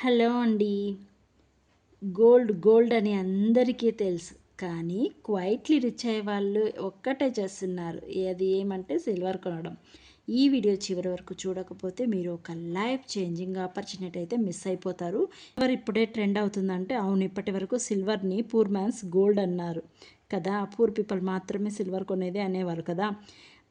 Hello అండి. Gold gold అని అందరికీ తెలుసు. కానీ క్వైట్లీ రిచ్ అయ్యే వాళ్ళు ఒక్కటే చేస్తున్నారు. అది ఏమంటే సిల్వర్ కొనడం. ఈ వీడియో చివరి వరకు చూడకపోతే మీరు ఒక లైఫ్ చేంజింగ్ ఆపర్చునిటీ అయితే మిస్ అయిపోతారు. సిల్వర్ ఇప్పుడే ట్రెండ్ అవుతుందంటే అవును ఇప్పటి వరకు సిల్వర్ని పూర్ మ్యాన్స్ గోల్డ్ అన్నారు. కదా పూర్ పీపుల్ మాత్రమే సిల్వర్ కొనేది అనేవారు కదా.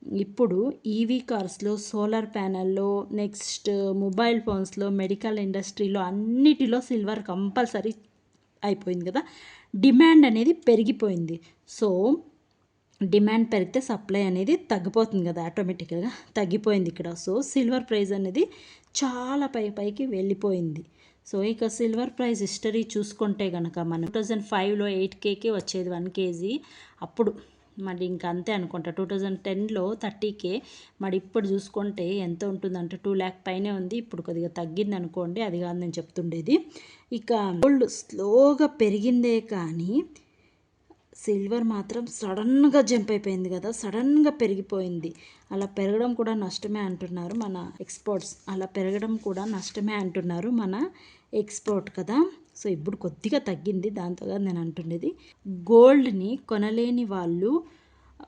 ఇప్పుడు ఈవీ కార్స్లో సోలార్ ప్యానెల్లో నెక్స్ట్ మొబైల్ ఫోన్స్లో మెడికల్ ఇండస్ట్రీలో అన్నిటిలో సిల్వర్ కంపల్సరీ అయిపోయింది కదా. డిమాండ్ అనేది పెరిగిపోయింది. సో డిమాండ్ పెరిగితే సప్లై అనేది తగ్గిపోతుంది కదా ఆటోమేటిక్గా తగ్గిపోయింది ఇక్కడ. సో సిల్వర్ ప్రైస్ అనేది చాలా పై పైకి వెళ్ళిపోయింది. సో ఇక సిల్వర్ ప్రైస్ హిస్టరీ చూసుకుంటే కనుక మనం టూ థౌజండ్ ఫైవ్లో ఎయిట్ కేకే వచ్చేది వన్ కేజీ. అప్పుడు మరి ఇంకా అంతే అనుకుంటా. టూ థౌజండ్ టెన్లో థర్టీకే మరి ఇప్పుడు చూసుకుంటే ఎంత ఉంటుందంటే టూ ల్యాక్ పైనే ఉంది. ఇప్పుడు కొద్దిగా తగ్గింది అనుకోండి అది కాదు నేను చెప్తుండేది. ఇక గోల్డ్ స్లోగా పెరిగిందే కానీ సిల్వర్ మాత్రం సడన్గా జంప్ అయిపోయింది కదా సడన్గా పెరిగిపోయింది. అలా పెరగడం కూడా నష్టమే అంటున్నారు మన ఎక్స్పోర్ట్స్. అలా పెరగడం కూడా నష్టమే అంటున్నారు మన ఎక్స్పోర్ట్ కదా. సో ఇప్పుడు కొద్దిగా తగ్గింది దాంతో నేను అంటుండేది. గోల్డ్ని కొనలేని వాళ్ళు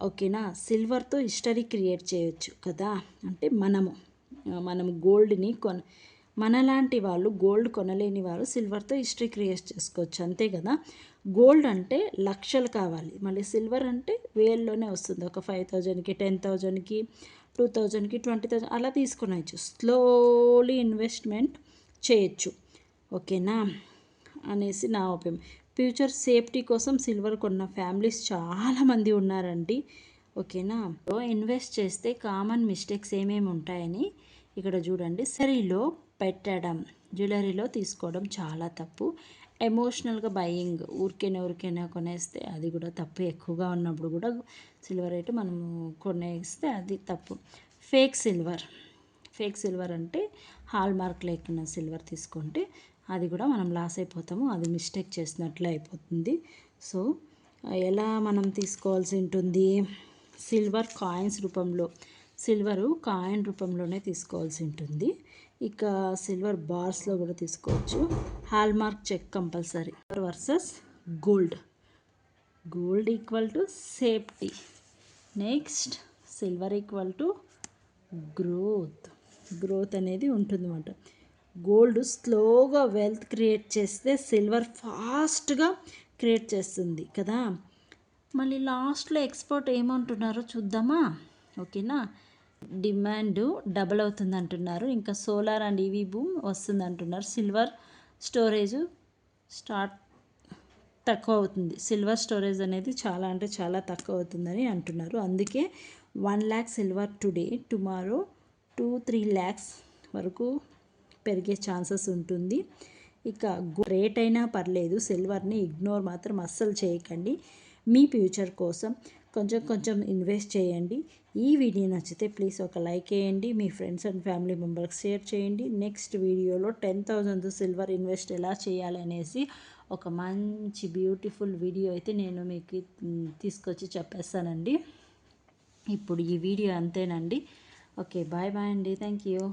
ఓకేనా సిల్వర్తో హిస్టరీ క్రియేట్ చేయొచ్చు కదా. అంటే మనము మనము గోల్డ్ని కొన మనలాంటి వాళ్ళు గోల్డ్ కొనలేని వారు సిల్వర్తో హిస్టరీ క్రియేట్ చేసుకోవచ్చు అంతే కదా. గోల్డ్ అంటే లక్షలు కావాలి. మళ్ళీ సిల్వర్ అంటే వేల్లోనే వస్తుంది. ఒక ఫైవ్ థౌజండ్కి టెన్ థౌజండ్కి టూ థౌజండ్కి ట్వంటీ థౌజండ్ అలా తీసుకునవచ్చు స్లోలీ ఇన్వెస్ట్మెంట్ చేయొచ్చు. ఓకేనా? అనేసి నా ఒపీనియన్. ఫ్యూచర్ సేఫ్టీ కోసం సిల్వర్ కొన్న ఫ్యామిలీస్ చాలామంది ఉన్నారండి. ఓకేనా? ఇన్వెస్ట్ చేస్తే కామన్ మిస్టేక్స్ ఏమేమి ఉంటాయని ఇక్కడ చూడండి. సరీలో పెట్టడం జ్యువెలరీలో తీసుకోవడం చాలా తప్పు. ఎమోషనల్గా బయింగ్ ఊరికైనా ఊరికైనా కొనేస్తే అది కూడా తప్పు. ఎక్కువగా ఉన్నప్పుడు కూడా సిల్వర్ రేటు మనము కొనేస్తే అది తప్పు. Fake silver. ఫేక్ సిల్వర్ అంటే హాల్ మార్క్ లేకున్న సిల్వర్ తీసుకుంటే అది కూడా మనం లాస్ అయిపోతాము అది మిస్టేక్ చేసినట్లే అయిపోతుంది. సో ఎలా మనం తీసుకోవాల్సి ఉంటుంది? సిల్వర్ కాయిన్స్ రూపంలో సిల్వరు కాయిన్ రూపంలోనే తీసుకోవాల్సి ఉంటుంది. ఇక సిల్వర్ బార్స్లో కూడా తీసుకోవచ్చు. Hallmark check compulsory. Versus gold. Gold equal to safety. Next silver equal to growth. Growth అనేది ఉంటుందన్నమాట. గోల్డ్ స్లోగా వెల్త్ క్రియేట్ చేస్తే సిల్వర్ ఫాస్ట్గా క్రియేట్ చేస్తుంది కదా. మళ్ళీ లాస్ట్లో ఎక్స్పోర్ట్ ఏమంటున్నారో చూద్దామా? ఓకేనా? డిమాండ్ డబల్ అవుతుంది అంటున్నారు. ఇంకా సోలార్ అండ్ ఈవీ బూమ్ వస్తుంది అంటున్నారు. సిల్వర్ స్టోరేజ్ స్టార్ట్ తక్కువ అవుతుంది. సిల్వర్ స్టోరేజ్ అనేది చాలా అంటే చాలా తక్కువ అవుతుందని అంటున్నారు. అందుకే one lakh silver today tomorrow two three lakhs వరకు పెరిగే ఛాన్సెస్ ఉంటుంది. ఇక రేట్ అయినా పర్లేదు సిల్వర్ని ఇగ్నోర్ మాత్రం అస్సలు చేయకండి. మీ ఫ్యూచర్ కోసం కొంచెం కొంచెం ఇన్వెస్ట్ చేయండి. ఈ వీడియో నచ్చితే ప్లీజ్ ఒక లైక్ వేయండి మీ ఫ్రెండ్స్ అండ్ ఫ్యామిలీ మెంబర్కి షేర్ చేయండి. నెక్స్ట్ వీడియోలో టెన్ థౌజండ్ సిల్వర్ ఇన్వెస్ట్ ఎలా చేయాలనేసి ఒక మంచి బ్యూటిఫుల్ వీడియో అయితే నేను మీకు తీసుకొచ్చి చెప్పేస్తానండి. ఇప్పుడు ఈ వీడియో అంతేనండి. ఓకే బాయ్ బాయ్ అండి. Thank you.